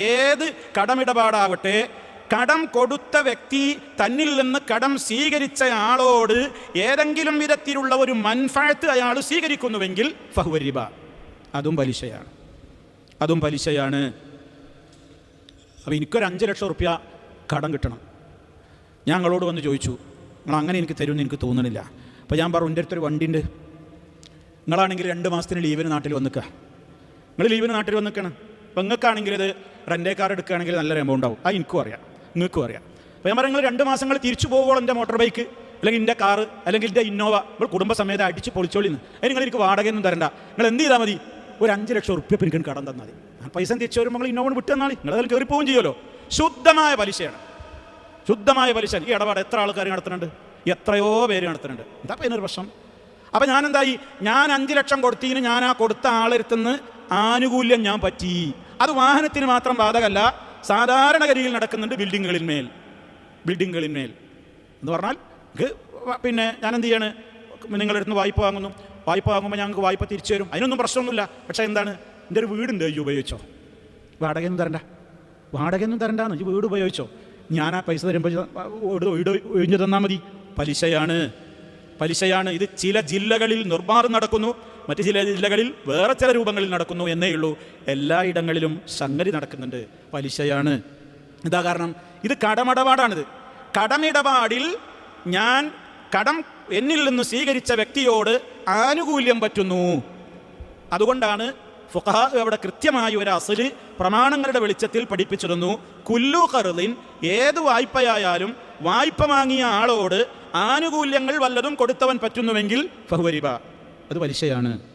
ഏത് കടമിടപാടാവട്ടെ കടം കൊടുത്ത വ്യക്തി തന്നിൽ നിന്ന് കടം സ്വീകരിച്ച ആളോട് ഏതെങ്കിലും വിധത്തിലുള്ള ഒരു മൻഫാഴത്ത് അയാൾ സ്വീകരിക്കുന്നുവെങ്കിൽ ഫഹുവരിബ അതും പലിശയാണ്. അതും പലിശയാണ്. അപ്പോൾ എനിക്കൊരു അഞ്ച് ലക്ഷം റുപ്യ കടം കിട്ടണം. ഞങ്ങളോട് വന്ന് ചോദിച്ചു നിങ്ങൾ അങ്ങനെ എനിക്ക് തരുമെന്ന് എനിക്ക് തോന്നണില്ല. അപ്പോൾ ഞാൻ പറഞ്ഞു എന്റെ അടുത്തൊരു വണ്ടി ഉണ്ട് നിങ്ങളാണെങ്കിൽ രണ്ട് മാസത്തിന് ലീവിന് നാട്ടിൽ വന്നിക്കുക നിങ്ങൾ ലീവിന് നാട്ടിൽ വന്നിക്കണം. അപ്പം നിങ്ങൾക്കാണെങ്കിൽ ഇത് റെന്റേ കാർ എടുക്കുകയാണെങ്കിൽ നല്ലൊരു എമൗണ്ട് ആവും. അത് എനിക്കും അറിയാം. നിങ്ങൾക്കും അറിയാം. അപ്പോൾ ഞാൻ പറയുന്നത് രണ്ട് മാസങ്ങൾ തിരിച്ചു പോകുമ്പോൾ എന്റെ മോട്ടോർ ബൈക്ക് അല്ലെങ്കിൽ എന്റെ കാർ അല്ലെങ്കിൽ എന്റെ ഇന്നോവ നമ്മൾ കുടുംബസമേതം അടിച്ച് പൊളിച്ചോളിന്ന്. അതിന് നിങ്ങൾ എനിക്ക് വാടകയൊന്നും തരണ്ട. നിങ്ങൾ എന്ത് ചെയ്താൽ മതി? ഒരു അഞ്ച് ലക്ഷം റുപ്യ എനിക്ക് കടം തന്നാൽ മതി. ആ പൈസ തിരിച്ചു വരുമ്പോൾ നിങ്ങൾ ഇന്നോവ വിട്ട് തന്നാൽ നിങ്ങൾ അതിൽ കയറി പോവുകയും ചെയ്യുമല്ലോ. ശുദ്ധമായ പലിശയാണ്. ശുദ്ധമായ പലിശ ഈ ഇടപാട് എത്ര ആൾക്കാർ നടത്തുന്നുണ്ട്? എത്രയോ പേര് നടത്തുന്നുണ്ട്. എന്താ അപ്പം ഇതിനൊരു പ്രശ്നം? അപ്പം ഞാൻ എന്തായി ഞാൻ അഞ്ച് ലക്ഷം കൊടുത്തതിന് ഞാൻ ആ കൊടുത്ത ആളെടുത്തുനിന്ന് ആനുകൂല്യം ഞാൻ പറ്റി. അത് വാഹനത്തിന് മാത്രം ബാധകമല്ല സാധാരണഗതിയിൽ നടക്കുന്നുണ്ട് ബിൽഡിങ്ങുകളിന്മേൽ. ബിൽഡിങ്ങുകളിന്മേൽ. എന്ന് പറഞ്ഞാൽ പിന്നെ ഞാൻ എന്ത് ചെയ്യാണ്? നിങ്ങളുടെ അടുത്ത് വായ്പ വാങ്ങുന്നു. വായ്പ വാങ്ങുമ്പോൾ ഞങ്ങൾക്ക് വായ്പ തിരിച്ചു തരും. അതിനൊന്നും പ്രശ്നമൊന്നുമില്ല. പക്ഷേ എന്താണ്? എന്റെ ഒരു വീടുണ്ട് ഈ ഉപയോഗിച്ചോ. വാടകയൊന്നും തരണ്ട. വാടകയൊന്നും തരണ്ടാന്ന്. ഈ വീട് ഉപയോഗിച്ചോ. ഞാൻ ആ പൈസ തരുമ്പോൾ വീട് വീട് ഒഴിഞ്ഞു തന്നാൽ മതി. പലിശയാണ്. പലിശയാണ്. ഇത് ചില ജില്ലകളിൽ നിർമ്മാണം നടക്കുന്നു. മറ്റു ചില ജില്ലകളിൽ വേറെ ചില രൂപങ്ങളിൽ നടക്കുന്നു എന്നേ ഉള്ളൂ. എല്ലായിടങ്ങളിലും സംഗതി നടക്കുന്നുണ്ട്. പലിശയാണ്. ഇതാ കാരണം? ഇത് കടമിടപാടാണിത്. കടമിടപാടിൽ ഞാൻ കടം എന്നിൽ നിന്ന് സ്വീകരിച്ച വ്യക്തിയോട് ആനുകൂല്യം പറ്റുന്നു. അതുകൊണ്ടാണ് ഫുഖഹ അവിടെ കൃത്യമായ ഒരു അസൽ പ്രമാണങ്ങളുടെ വെളിച്ചത്തിൽ പഠിപ്പിച്ചിരുന്നു. കുല്ലു കറുലിൻ ഏത് വായ്പയായാലും വായ്പ വാങ്ങിയ ആളോട് ആനുകൂല്യങ്ങൾ വല്ലതും കൊടുത്തവൻ പറ്റുന്നുവെങ്കിൽ ഫഹുവരിബ. അത് പലിശയാണ്.